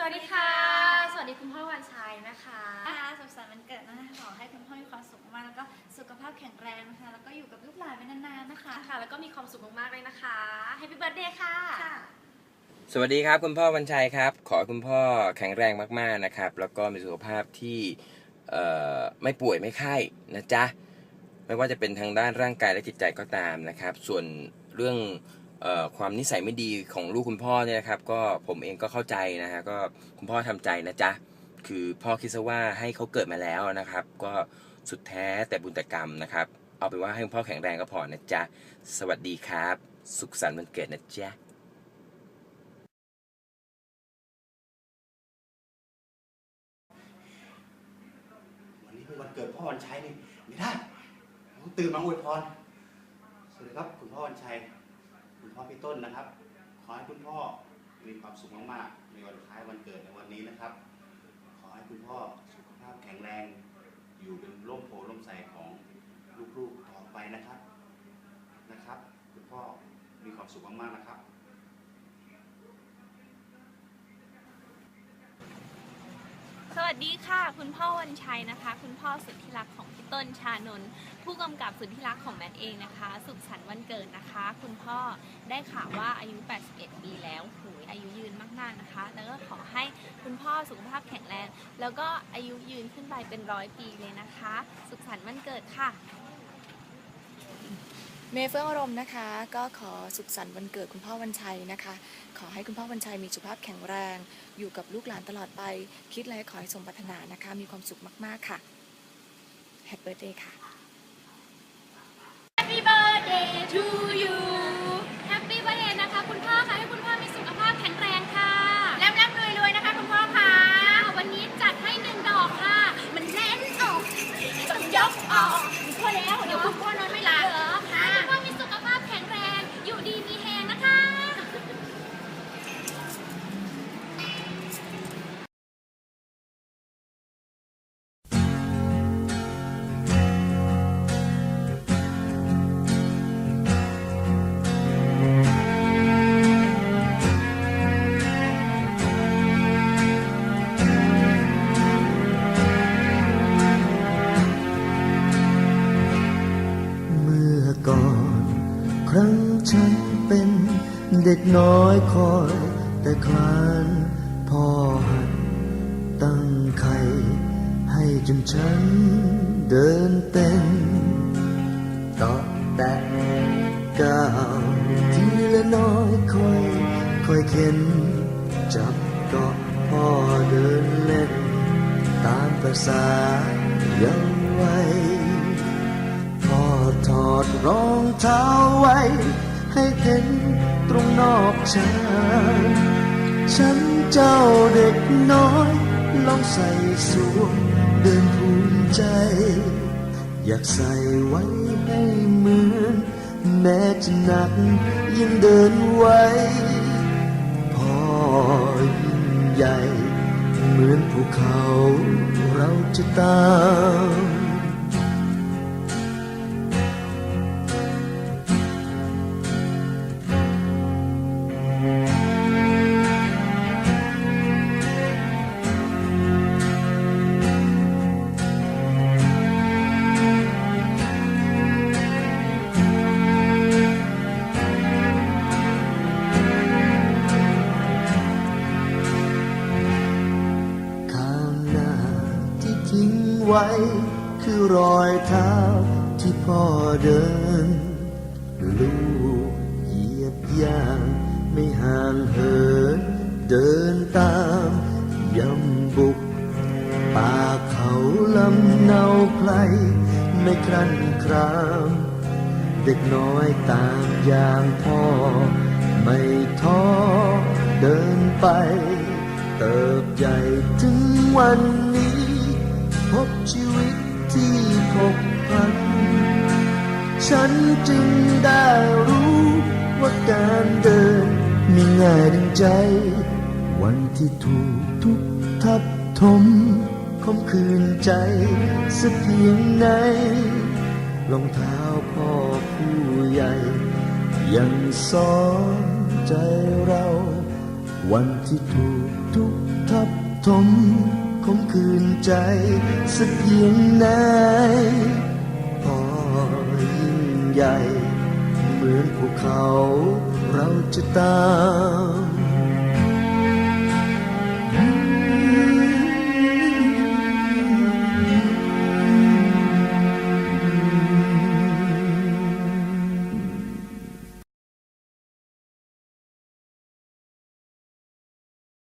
สวัสดีค่ะ สวัสดีคุณพ่อวันชัยนะคะค่ะสุขสันต์วันเกิดนะคะขอให้คุณพ่อมีความสุขมากแล้วก็สุขภาพแข็งแรงนะคะ แล้วก็อยู่กับลูกหลานไปนานๆนะคะ ค่ะ แล้วก็มีความสุขมากๆเลยนะคะ Happy Birthday ค่ะค่ะ สวัสดีครับ คุณพ่อวันชัยครับ ขอให้คุณพ่อแข็งแรงมากๆนะครับ แล้วก็มีสุขภาพที่เอ่อไม่ป่วยไม่ไข้นะจ๊ะ ไม่ว่าจะเป็นทางด้านร่างกายและจิตใจก็ตามนะครับ ส่วนเรื่องเออ ความนิสัยไม่ดีของลูกคุณพ่อเนี่ยนะครับ ก็ผมเองก็เข้าใจนะฮะก็คุณพ่อทำใจนะจ๊ะคือพ่อคิดซะว่าให้เขาเกิดมาแล้วนะครับ ก็สุดแท้แต่บุญแต่กรรมนะครับ เอาเป็นว่าให้คุณพ่อแข็งแรงก็พอนะจ๊ะสวัสดีครับ สุขสันต์วันเกิดนะจ๊ะวันนี้เป็นวันเกิดพ่อวันชัยนี่ไม่ได้ตื่นมาอวยพรสวัสดีครับคุณพ่อวันชัย คุณพ่อพี่ต้นนะครับ ขอให้คุณพ่อมีความสุขมากๆในวันคล้ายวันเกิดในวันนี้นะครับ ขอให้คุณพ่อสุขภาพแข็งแรง อยู่เป็นร่มโพล่มใสของลูกๆต่อไปนะครับนะครับ คุณพ่อมีความสุขมากๆนะครับ สวัสดีค่ะ คุณพ่อวันชัยนะคะ คุณพ่อสุดที่รักของ ต้นชานนท์ผู้กำกับสุดที่รักของแมทเองนะคะ สุขสันต์วันเกิดนะคะ คุณพ่อได้ข่าวว่าอายุ 81 ปีแล้วหูยอายุยืนมากๆนะคะ แล้วก็ขอให้คุณพ่อสุขภาพแข็งแรง แล้วก็อายุยืนขึ้นไปเป็นร้อยปีเลยนะคะ สุขสันต์วันเกิดค่ะเมเฟื่องอารมณ์นะคะ ก็ขอสุขสันต์วันเกิดคุณพ่อวันชัยนะคะ ขอให้คุณพ่อวันชัยมีสุขภาพแข็งแรง อยู่กับลูกหลานตลอดไป คิดอะไรขอให้สมปรารถนานะคะ มีความสุขมาก ๆ ค่ะ Happy Birthday ค่ะ Happy Birthday to you Happy Birthday นะคะ คุณพ่อค่ะให้คุณพ่อมีสุขภาพแข็งแรงค่ะแร่ำๆรวยๆนะคะ คุณพ่อค่ะวันนี้จัดให้หนึ่งดอกค่ะ มันแน่นออกต้องยกออก น้อยคอยแต่คลานพ่อหัดตั้งไข่ให้จนฉันเดินเต้นต่อแต่ก้าวทีละน้อยค่อยค่อยเข็นจับเกาะพ่อเดินเล่น ตามภาษาเยาว์วัยพ่อถอดรองเท้าไว้ ให้เห็นตรงนอกชานฉันเจ้าเด็กน้อย ลองใส่สวมเดินภูมิใจ อยากใส่ไว้ให้เหมือนแม้จะหนักยังเดินไว้พ่อยิ่งใหญ่ เหมือนภูเขาเราจะตาม ไว้ คือรอยเท้าที่พ่อเดิน ลูกเหยียบย่างไม่ห่างเหิน เดินตามยำบุก ป่าเขาลำเนาไพลไม่ครั่นคราม เด็กน้อยตามอย่างพ่อ ไม่ท้อเดินไป เติบใหญ่ถึงวันนี้ พบชีวิตที่ผกพัน ฉันจึงได้รู้ว่าการเดินมีง่ายดังใจ วันที่ถูกทุกทับถมคมคืนใจสักเพียงไหนรองเท้าพ่อผู้ใหญ่ ยังสอนใจเรา วันที่ถูกทุกทับถม มคืนใจสักเพียงไหนพอยิ่งใหญ่ เหมือนภูเขาเราจะตาม